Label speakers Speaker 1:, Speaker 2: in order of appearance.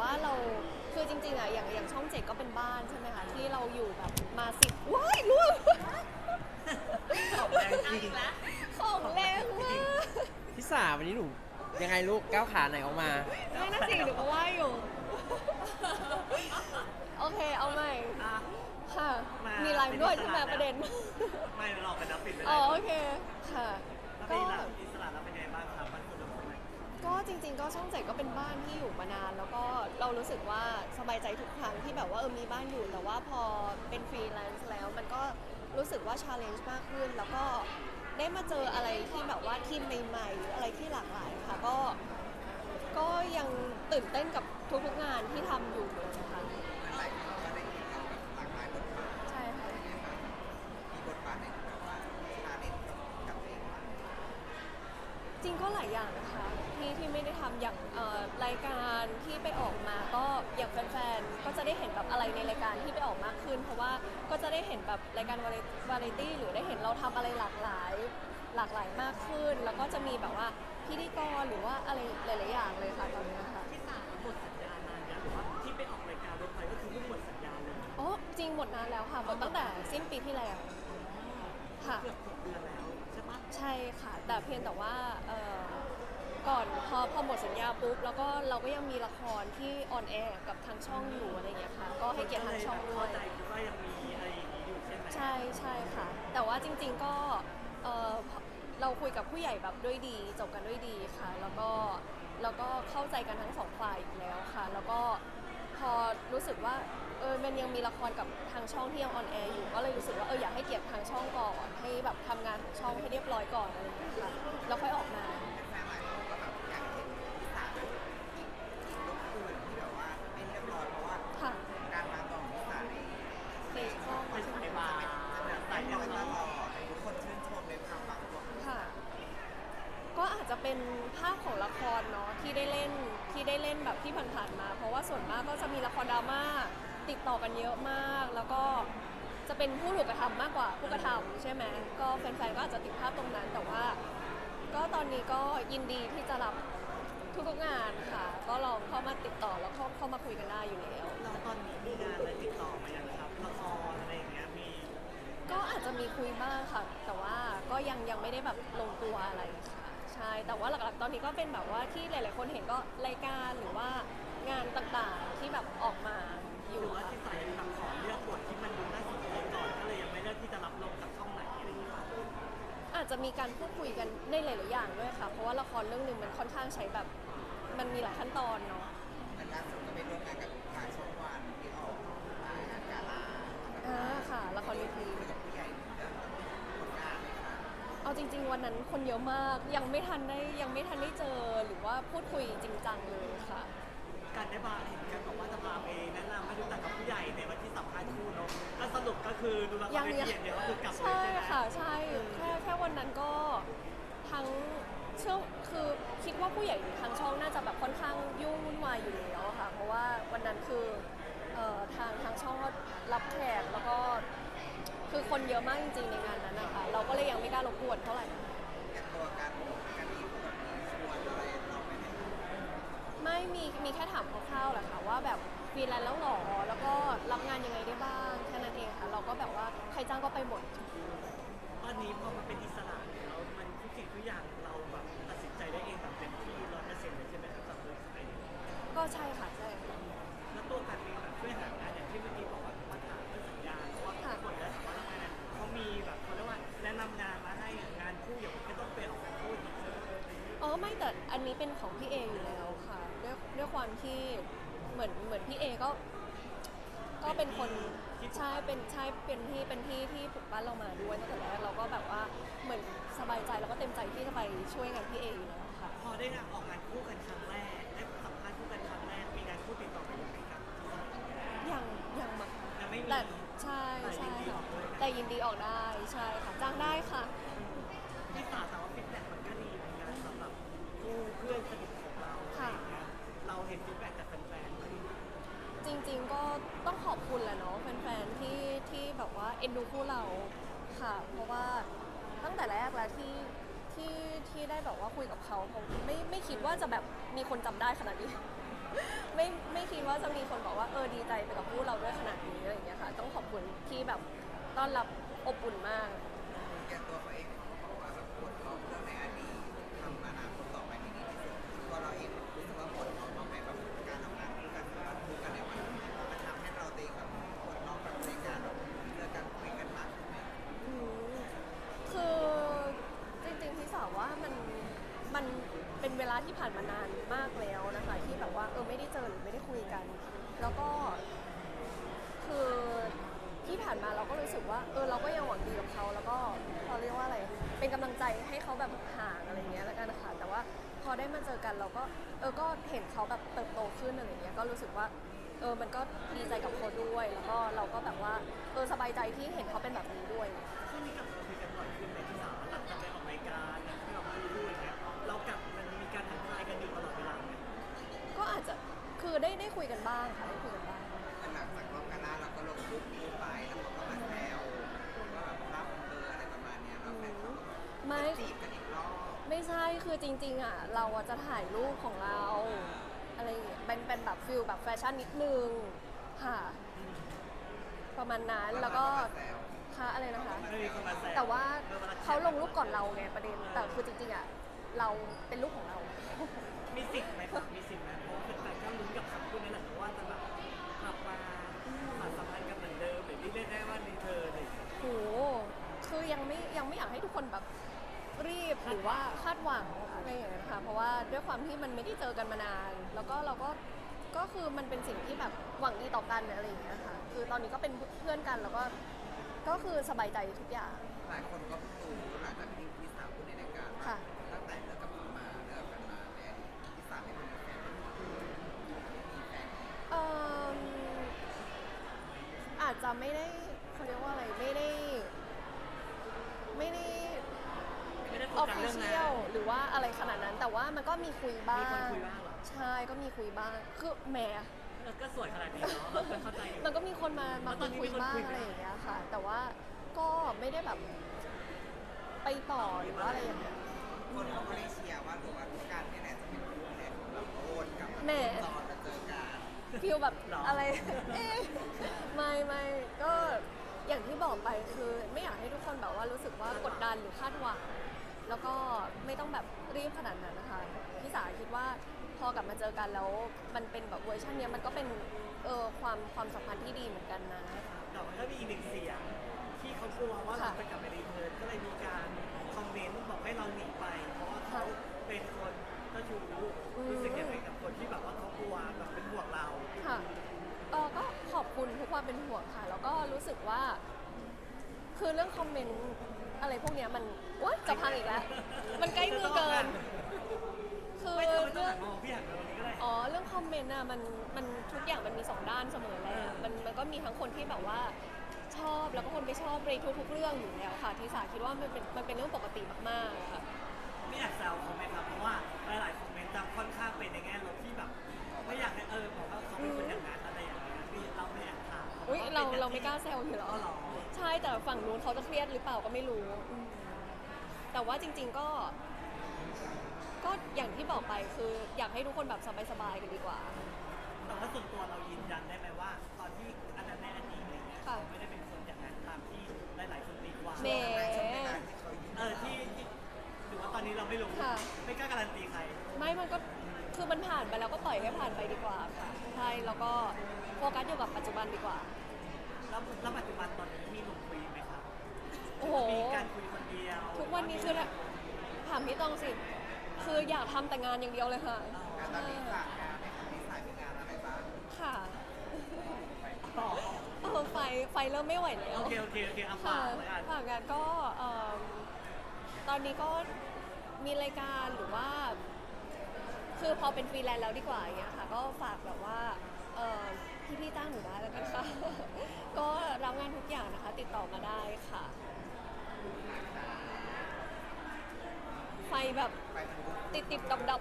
Speaker 1: ว่าเราคือจริงๆอะอย่างอย่างช่องเจ็ดก็เป็นบ้านใช่ไหมคะที่เราอยู่แบบมาสิบว้ายร่วง
Speaker 2: ของแรงจริง
Speaker 1: ของแรงมาก
Speaker 3: พี่สาวันนี้หนูยังไงลูกก้าวขาไหนออกมา
Speaker 1: ไม่น่าสิหนูก็ว่าอยู่ โอเคเอาใหม่
Speaker 2: อะ
Speaker 1: ค่ะ
Speaker 2: มามี
Speaker 1: มีไลฟ์ด้วย
Speaker 2: เป็นอิ
Speaker 1: ใช่
Speaker 2: สระ
Speaker 1: ไหมประเด็น
Speaker 2: ไม่เราเป็นนักปิดไป
Speaker 1: อ๋
Speaker 2: แล้
Speaker 1: อ
Speaker 2: ว
Speaker 1: โอเคค่ะ
Speaker 2: ถ้า
Speaker 1: ก็
Speaker 2: เป็นหลักอิสระเราเป็นไงบ้างครับมันคุณสมบัติ
Speaker 1: ก็จริงๆก็ช่องเจ็ดก็เป็นบ้านที่อยู่มานาน แล้วก็เรารู้สึกว่าสบายใจทุกครั้งที่แบบว่าเออมีบ้านอยู่แต่ว่าพอเป็นฟรีแลนซ์แล้ว มันก็รู้สึกว่าชาเลนจ์มากขึ้น แล้วก็ได้มาเจออะไรที่แบบว่าทีมใหม่ๆหรืออะไรที่หลากหลายค่ะก็ก็ยังตื่นเต้นกับทุกๆงานที่ทำอยู่เลยนะคะ
Speaker 4: หลายคนก็ได้เห็นเราแบบหลากหลายบทบาท
Speaker 1: ใช่ค่ะ
Speaker 4: มีบทบาทในแบบว่าชาเลนจ์กับตัวเองบ้าง
Speaker 1: จริงก็หลายอย่างนะคะ ที่ที่ไม่ได้ทำอย่างเอ่อรายการที่ไปออกมาก็อย่างแฟนๆก็จะได้เห็นแบบอะไรในรายการที่ไปออกมากขึ้น เพราะว่าก็จะได้เห็นแบบรายการวาไรตี้หรือได้เห็นเราทำอะไรหลากหลาย หลากหลายมากขึ้น แล้วก็จะมีแบบว่าพิธีกรหรือว่าอะไรหลายๆอย่างเลยค่ะตอนนี้ค่ะ
Speaker 2: ที่สามหมดสัญญาณนานยังหรือว่าที่ไปออกรายการรถไฟก็คือเพิ่งหมดสัญญาณเลย
Speaker 1: อ๋อจริงหมดนานแล้วค่ะหมดตั้งแต่สิ้นปีที่แล้วค่ะ
Speaker 2: เกือบหกเดือนแล้วใช่ปะ
Speaker 1: ใช่ค่ะ แต่เพียงแต่ว่าเอ่อ ก่อนพอพอหมดสัญญาปุ๊บแล้วก็เราก็ยังมีละครที่ออนแอร์กับทางช่องอยู่อะไรอย่างเงี้ยค่ะ ก็ให้เกียรติทางช่องด้วย
Speaker 2: เข้าใจคิดว่ายังมีอะไรอย่างนี้อยู่ใช่ไหม
Speaker 1: ใช่ใช่ค่ะ แต่ว่าจริงๆก็เอ่อเราคุยกับผู้ใหญ่แบบด้วยดีจบกันด้วยดีค่ะ แล้วก็แล้วก็เข้าใจกันทั้งสองฝ่ายอยู่แล้วค่ะ แล้วก็พอรู้สึกว่าเออมันยังมีละครกับทางช่องที่ยังออนแอร์อยู่ก็เลยรู้สึกว่าเอออยากให้เกียรติทางช่องก่อนให้แบบทำงานของช่องให้เรียบร้อยก่อนอะไรอย่างเงี้ยค่ะแล้วค่อยออกมาา
Speaker 4: พของละ
Speaker 1: ครเนาะที่ได้เล่นที่ได้เล่นแบบที่ผ่านๆมา เพราะว่าส่วนมากก็จะมีละครดราม่าติดต่อกันเยอะมาก แล้วก็จะเป็นผู้ถูกกระทำมากกว่าผู้กระทำใช่ไหมก็แฟนๆก็อาจจะติดภาพตรงนั้น แต่ว่า ก็ตอนนี้ก็ยินดีที่จะรับทุกๆงานค่ะ ก็ลองเข้ามาติดต่อแล้วเข้าเข้ามาคุยกันได้อยู่แล้ว
Speaker 2: เราตอนนี้มีงานอะไรติดต่อมายังครับละครอะไรอย่างเงี้ยมี
Speaker 1: ก็อาจจะมีคุยบ้างค่ะ แต่ว่าก็ยังยังไม่ได้แบบลงตัวอะไรค่ะ ใช่ แต่ว่าหลักๆ ตอนนี้ก็เป็นแบบว่าที่หลาย ๆ คนเห็นก็รายการหรือว่างานต่างๆที่แบบออกมาอ
Speaker 2: ห
Speaker 1: ยู่
Speaker 2: รือว่า
Speaker 1: ค่ะ
Speaker 2: ที่สายยังทำขอเลือกบทที่มันดูน่าสนใจก่อนก็เลยยังไม่เลือกที่จะรับลงกับช่องไหนอะไรอย่างเงี้ยครับ
Speaker 1: อาจจะมีการพูดคุยกันในหลาย ๆ อย่างด้วยค่ะ เพราะว่าละครเรื่องหนึ่งมันค่อนข้างใช้แบบมันมีหลายขั้นตอนเนาะ จริง ๆ วันนั้นคนเยอะมาก ยังไม่ทันได้ยังไม่ทันได้เจอหรือว่าพูดคุยจริงจังเลยค่ะ
Speaker 2: การได้บาร์เห็นกันบอกว่าจะพาไปแนะนำให้รู้จักกับผู้ใหญ่ในวันที่สัมภาษณ์คู่เนาะก็สรุปก็คือดูละครเวทีอย่างเดียวก็คือกลับเลย
Speaker 1: ใช่
Speaker 2: ใช่ไหม
Speaker 1: ค่ะใช่แค่แค่วันนั้นก็ทั้งเชื่อคือคิดว่าผู้ใหญ่ทางช่องน่าจะแบบค่อนข้างยุ่งวุ่นวายอยู่แล้วอะค่ะ เพราะว่าวันนั้นคือเอ่อทางทางช่องก็รับแขกแล้วก็ คือคนเยอะมากจริงๆในงานนั้นนะคะเราก็เลยยังไม่กล้ารบกวนเท่าไหร่
Speaker 4: อย่างตัวการการมีแบบมีชวนอะไรเราไหมเนี่ย
Speaker 1: ไม่มีมีแค่ถามคร่าวๆแหละค่ะว่าแบบฟรีแลนซ์แล้วหรอแล้วก็รับงานยังไงได้บ้างแค่นั้นเองค่ะ เราก็แบบว่าใครจ้างก็ไปหมด
Speaker 2: ตอนนี้พอมันเป็นอิสระ นนี้เป็นของ
Speaker 1: พี่เออยู่แล้วค่ะด้วยด้วยความที่เหมือนเหมือนพี่เอก็ก็เป็นคนใช่เป็นใช่เป็นที่เป็นที่ที่ปลุกบ้านเรามาด้วยตั้งแต่แรกเราก็แบบว่าเหมือนสบายใจแล้วก็เต็มใจที่จะไปช่วยงานพี่เออยู่แล้วค่ะ
Speaker 2: พอได้งานออกงานคู่กันครั้งแรกได้สัมภาษณ์คู่กันครั้งแรกมีงานคู่ติดต่อมาอย่างไรครับ
Speaker 1: ยังยังมา
Speaker 2: ยังไม่มี
Speaker 1: แต่ใช่ใช่ค่ะแต่ยินดีออกได้ใช่ค่ะจ้างได้ค่ะ
Speaker 2: ที่สาแต่ว่าฟีดแบ็ก พื่อนสนิทของเราอะไรอย่างเงี้ยเราเห็นฟีดแบ็กจากแฟนๆไหม
Speaker 1: จริงๆก็ต้องขอบคุณแหละเนาะแฟนๆที่ที่แบบว่าเอ็นดูคู่เราค่ะ เพราะว่าตั้งแต่แรกแล้วที่ที่ที่ได้แบบว่าคุยกับเขาผมไม่ไม่คิดว่าจะแบบมีคนจำได้ขนาดนี้ ไม่ไม่คิดว่าจะมีคนบอกว่าเออดีใจไปกับคู่เราด้วยขนาดนี้อะไรอย่างเงี้ยค่ะ ต้องขอบคุณที่แบบต้อนรับอบอุ่นมาก
Speaker 4: เป็นเว
Speaker 1: ลาที่ผ่านมานานมากแล้วนะคะ ที่แบบว่าเออไม่ได้เจอหรือไม่ได้คุยกัน แล้วก็คือที่ผ่านมาเราก็รู้สึกว่าเออเราก็ยังหวังดีกับเขาแล้วก็เขาเรียกว่าอะไร เป็นกำลังใจให้เขาแบบห่างอะไรเงี้ยแล้วกันนะคะแต่ว่าพอได้มาเจอกันเราก็เออก็เห็นเขาแบบเติบโตขึ้นอะไรเงี้ยก็รู้สึกว่าเออมันก็ดีใจกับเขาด้วย แล้วก็เราก็แบบว่าเออสบายใจที่เห็นเขาเป็นแบบนี้ด้วย
Speaker 2: อได้ได้
Speaker 1: คุยกันบ้างค่ะได้คุยกันบ้าง
Speaker 4: หลังจากรอบกันหน้าเราก็ลงรูปคู่ไปแล้วเขาก็มาแซวว่าแบบภาพของเธออะไรประมาณเนี้ยแล้วแฟนเขาก็แบบ
Speaker 1: ไม่
Speaker 4: จีบกันอีกรอบ
Speaker 1: ไม่ใช่คือจริงๆอะเราอะจะถ่ายรูปของเรา อะไรอย่างเงี้ยเป็นเป็นแบบฟิลแบบแฟชั่นนิดนึงค่ะ ประมาณนั้นแล้วก็
Speaker 4: แซว
Speaker 1: ค่ะอะไรนะคะ
Speaker 2: ไม่มีคนมาแซว
Speaker 1: แต่ว่า
Speaker 2: ออวล
Speaker 1: เขาลงรูปก่อนเราไงประเด็นแต่คือจริงๆอะเราเป็นรูปของเรา
Speaker 2: มีสิทธิ์ไหมครับมีสิทธิ์ไหมเพราะว่าเป็นการก็ลุ้นกับคำพูดนี่แหละว่าจะแบบกลับมาสานสัมพันธ์กันเหมือนเดิมหรือที่เรียกได้ว่าในเธออะไรอย่างเงี้ย
Speaker 1: โห คือยังไม่ยังไม่อยากให้ทุกคนแบบรีบหรือว่าคาดหวังอะไรอย่างเงี้ยค่ะเพราะว่าด้วยความที่มันไม่ได้เจอกันมานาน แล้วก็เราก็ก็คือมันเป็นสิ่งที่แบบหวังดีต่อกันอะไรอย่างเงี้ยค่ะคือตอนนี้ก็เป็นเพื่อนกันแล้วก็ก็คือสบายใจทุกอย่าง
Speaker 4: หลายคนก็เพิ่งรู้หลังจากที่พี่สาวพูดในรายการว่า
Speaker 1: ค่ะ
Speaker 4: ตั้งแต่เลิกกับเขามาเลิกกันมาเนี่ยพี่สาวไม่เป็นแฟนมีแฟน
Speaker 1: เอ่ออา จจะไม่ได้เขาเรียกว่าอะไรไม่ได้ ไม่ได้
Speaker 2: ไม่ได้โฟ
Speaker 1: ออฟ
Speaker 2: กัส
Speaker 1: ฟิ
Speaker 2: เรื่อง
Speaker 1: เชี
Speaker 2: นั้
Speaker 1: ยล
Speaker 2: น
Speaker 1: หรือว่าอะไรขนาดนั้น แต่ว่ามันก็มีคุยบ้าง
Speaker 2: มีคนคุยบ้างเหรอ
Speaker 1: ใช่ก็มีคุยบ้างคือแหม
Speaker 2: เออก็สวยขนาดนี้เนาะเออเข้าใจอยู่
Speaker 1: มันก็มีคนมามา
Speaker 2: แล้วตอนนี้
Speaker 1: คุย
Speaker 2: มีคน
Speaker 1: บ้าง
Speaker 2: คุยไหม
Speaker 1: อะไรอย่างเงี้ยค่ะ แต่ว่าก็ไม่ได้แบบไปต่อหรือว่าอะไรอย่างเงี้ย
Speaker 4: คนเขาก็เลยเชียร์ว่าหรือว่าทุกการเนี่ยแหละจะเป็นคู่แรกของเราโอนกับ
Speaker 1: แหม
Speaker 4: ตอนมาเจอกัน
Speaker 1: ฟิลแบบ
Speaker 2: หรออ
Speaker 1: อะไรเอ๊ะไม่ไม่ก็อย่างที่บอกไปคือไม่อยากให้ทุกคนแบบว่ารู้สึกว่ากดดันหรือคาดหวังแล้วก็ไม่ต้องแบบรีบขนาดนั้นนะคะพี่สาคิดว่าพอกลับมาเจอกันแล้วมันเป็นแบบเวอร์ชันเนี้ยมันก็เป็นเออความความสัมพันธ์ที่ดีเหมือนกันนะ
Speaker 2: แต่ว่าก็มีอีกหนึ่งเสียงที่เขากลัวว่าเราจะกลับไปรีเทิร์น
Speaker 1: คือเรื่องคอมเมนต์อะไรพวกเนี้ยมันว้ยจะพังอีกแล้ว มันใกล้มือเกิน คือ
Speaker 2: ไม่ต้องไม่ต้อง
Speaker 1: เรื่อ
Speaker 2: หั
Speaker 1: ง
Speaker 2: นมองพี่หันมาตรงนี้ก็ได้
Speaker 1: อ๋อเรื่องคอมเมนต์อะมันมันทุกอย่างมันมีสองด้านเสมอแหละ
Speaker 2: เออ
Speaker 1: มันมันก็มีทั้งคนที่แบบว่าชอบแล้วก็คนไม่ชอบในทุกๆเรื่องอยู่แล้วค่ะที่สาคิดว่ามันเป็นมันเป็นเรื่องปกติมากๆค่ะ
Speaker 2: ไม่อยากแซวเขาไหมครับเพราะว่าหลายๆคอมเมนต์จะค่อนข้างเป็นในแง่ลบที่แบบไม่อยากให้เออบอกว่าเขาเป็นคนอย่างนั้นอะไรอย่างเงี้ยพี่เราไม่อยากถาม
Speaker 1: อุ้ยเราเราไม่กล้าแซวอยู่หรอ
Speaker 2: อ๋อเหรอ
Speaker 1: ใช่แต่ฝั่งนู้นเขาจะเครียดหรือเปล่าก็ไม่รู้อืมแต่ว่าจริง ๆก็ ก็อย่างที่บอกไปคืออยากให้ทุกคนแบบสบายๆกันดีกว่า
Speaker 2: แต่ว่าส่วนตัวเรายืนยันได้ไหมว่า ตอนที่อันนั้นในอดีตอะไรเงี้ย
Speaker 1: ค่ะ
Speaker 2: เขาไม่ได้เป็นคนอย่างนั้นตามที่หลาย ๆ คนตีความ
Speaker 1: แหม
Speaker 4: ช่วงเวลาที่เขาอยู่
Speaker 2: เออที่ที่หรือว่าตอนนี้เราไม่รู้
Speaker 1: ค่ะ
Speaker 2: ไม่กล้าการันตีใคร
Speaker 1: ไม่มันก็คือมันผ่านไปแล้วก็ปล่อยให้ผ่านไปดีกว่าค่ะใช่แล้วก็โฟกัสอยู่กับปัจจุบันดีกว่า
Speaker 2: แล้วแล้วปัจจุบันตอนนี้มีหนุ่มคุยไหมครับ
Speaker 1: โอ้โห
Speaker 2: มีการคุยคนเดียว
Speaker 1: ทุกวันนี้คือถามพี่ตองสิ คืออยากทำแต่งานอย่างเดียวเลยค่ะ
Speaker 4: งานตอนนี้ฝากงานในคำนี้สายเป็นงานอะไรบ้าง
Speaker 1: ค่ะ
Speaker 2: ต่อ
Speaker 1: เออไฟไฟเริ่มไม่ไหวแล้ว
Speaker 2: โอเคโอเคโอเคเอา
Speaker 1: ค่ะ
Speaker 2: ฝากเลยอะ
Speaker 1: ฝากงานก็เอิ่มตอนนี้ก็มีรายการหรือว่า คือพอเป็นฟรีแลนซ์แล้วดีกว่าอย่างเงี้ยค่ะ ก็ฝากแบบว่าเอ่อพี่ๆจ้างหนูได้แล้วกันค่ะ ก็รับงานทุกอย่างนะคะ ติดต่อมาได้ค่ะ ไฟแบบ
Speaker 4: ไปมัน
Speaker 1: ติดติดดับดับ